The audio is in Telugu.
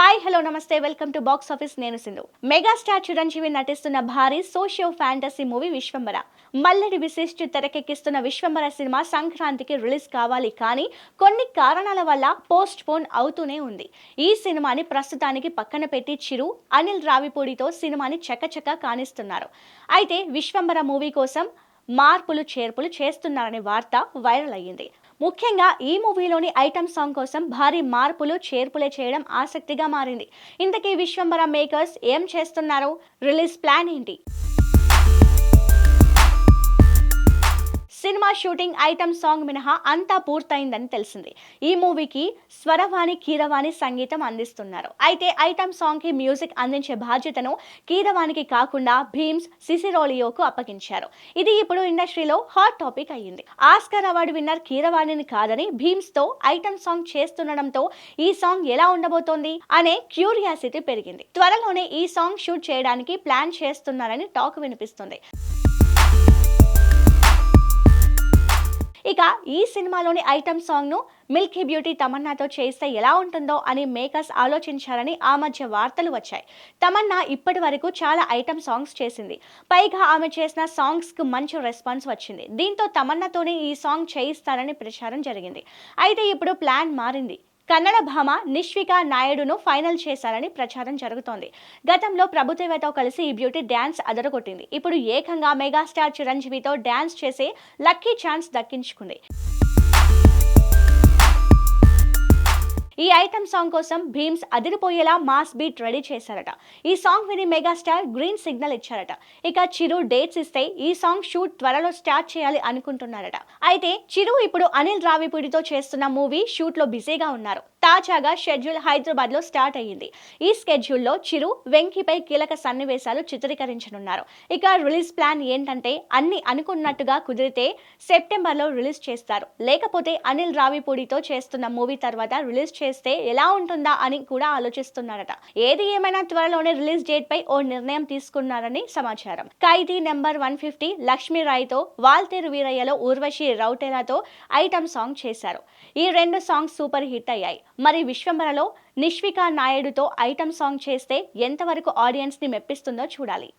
హాయ్ హలో నమస్తే. వెల్కమ్ టు బాక్స్ ఆఫీస్ నేను సింధు. మెగాస్టార్ చిరంజీవి నటిస్తున్న భారీ socio fantasy movie Vishwambhara Mallidi Vashishta తెరకెక్కిస్తున్న Vishwambhara cinema సంక్రాంతికి రిలీజ్ కావాలి కానీ కొన్ని కారణాల వల్ల పోస్ట్ పోన్ అవుతూనే ఉంది. ఈ సినిమాని ప్రస్తుతానికి పక్కన పెట్టి చిరు అనిల్ రావిపూడితో సినిమాని చకచక కానిస్తున్నారు. అయితే విశ్వంబర మూవీ కోసం మార్పులు చేర్పులు చేస్తున్నారనే వార్త వైరల్ అయ్యింది. ముఖ్యంగా ఈ మూవీలోని ఐటమ్ సాంగ్ కోసం భారీ మార్పులు చేర్పులే చేయడం ఆసక్తిగా మారింది. ఇంతకీ విశ్వంబర మేకర్స్ ఏం చేస్తున్నారు? రిలీజ్ ప్లాన్ ఏంటి? సినిమా షూటింగ్ ఐటమ్ సాంగ్ మినహా అంతా పూర్తయిందని తెలిసింది. ఈ మూవీకి స్వరవాణి కీరవాణి సంగీతం అందిస్తున్నారు. అయితే ఐటమ్ సాంగ్కి మ్యూజిక్ అందించే బాధ్యతను కీరవాణికి కాకుండా భీమ్స్ సిసిరోలియోకు అప్పగించారు. ఇది ఇప్పుడు ఇండస్ట్రీలో హాట్ టాపిక్ అయ్యింది. ఆస్కర్ అవార్డు విన్నర్ కీరవాణిని కాదని భీమ్స్తో ఐటమ్ సాంగ్ చేస్తుండడంతో ఈ సాంగ్ ఎలా ఉండబోతోంది అనే క్యూరియాసిటీ పెరిగింది. త్వరలోనే ఈ సాంగ్ షూట్ చేయడానికి ప్లాన్ చేస్తున్నారని టాక్ వినిపిస్తుంది. ఇక ఈ సినిమాలోని ఐటమ్ సాంగ్ను మిల్కీ బ్యూటీ తమన్నాతో చేస్తే ఎలా ఉంటుందో అని మేకర్స్ ఆలోచించారని ఆ మధ్య వార్తలు వచ్చాయి. తమన్నా ఇప్పటి వరకు చాలా ఐటమ్ సాంగ్స్ చేసింది. పైగా ఆమె చేసిన సాంగ్స్కు మంచి రెస్పాన్స్ వచ్చింది. దీంతో తమన్నాతోనే ఈ సాంగ్ చేయిస్తారని ప్రచారం జరిగింది. అయితే ఇప్పుడు ప్లాన్ మారింది. కన్నడ భామ నిష్విక నాయుడును ఫైనల్ చేశారని ప్రచారం జరుగుతోంది. గతంలో ప్రభుత్వతో కలిసి ఈ బ్యూటీ డ్యాన్స్ అదరగొట్టింది. ఇప్పుడు ఏకంగా మెగాస్టార్ చిరంజీవితో డ్యాన్స్ చేసే లక్కీ ఛాన్స్ దక్కించుకుంది. ఈ ఐటమ్ సాంగ్ కోసం భీమ్స్ అదిరిపోయేలా మాస్ బీట్ రెడీ చేశారట. ఈ సాంగ్ విని మెగాస్టార్ గ్రీన్ సిగ్నల్ ఇచ్చారట. ఇక చిరు డేట్స్ ఇస్తే ఈ సాంగ్ షూట్ త్వరలో స్టార్ట్ చేయాలి అనుకుంటున్నారట. అయితే చిరు ఇప్పుడు అనిల్ రావిపూడితో చేస్తున్న మూవీ షూట్లో బిజీగా ఉన్నారు. తాజాగా షెడ్యూల్ హైదరాబాద్లో స్టార్ట్ అయ్యింది. ఈ స్కెడ్యూల్లో చిరు వెంకీపై కీలక సన్నివేశాలు చిత్రీకరించనున్నారు. ఇక రిలీజ్ ప్లాన్ ఏంటంటే అన్ని అనుకున్నట్టుగా కుదిరితే సెప్టెంబర్లో రిలీజ్ చేస్తారు. లేకపోతే అనిల్ రావిపూడితో చేస్తున్న మూవీ తర్వాత రిలీజ్ చేస్తే ఎలా ఉంటుందా అని కూడా ఆలోచిస్తున్నారట ఏది ఏమైనా త్వరలోనే రిలీజ్ డేట్ పై ఓ నిర్ణయం తీసుకున్నారని సమాచారం. Khaidi number one fifty Lakshmi రాయ్తో Waltair వీరయ్యలో ఊర్వశి రౌటేలాతో ఐటమ్ సాంగ్ చేశారు. ఈ రెండు సాంగ్స్ సూపర్ హిట్ అయ్యాయి. మరి విశ్వంబరలో నిష్వికా నాయుడుతో ఐటమ్ సాంగ్ చేస్తే ఎంతవరకు ఆడియన్స్ని మెప్పిస్తుందో చూడాలి.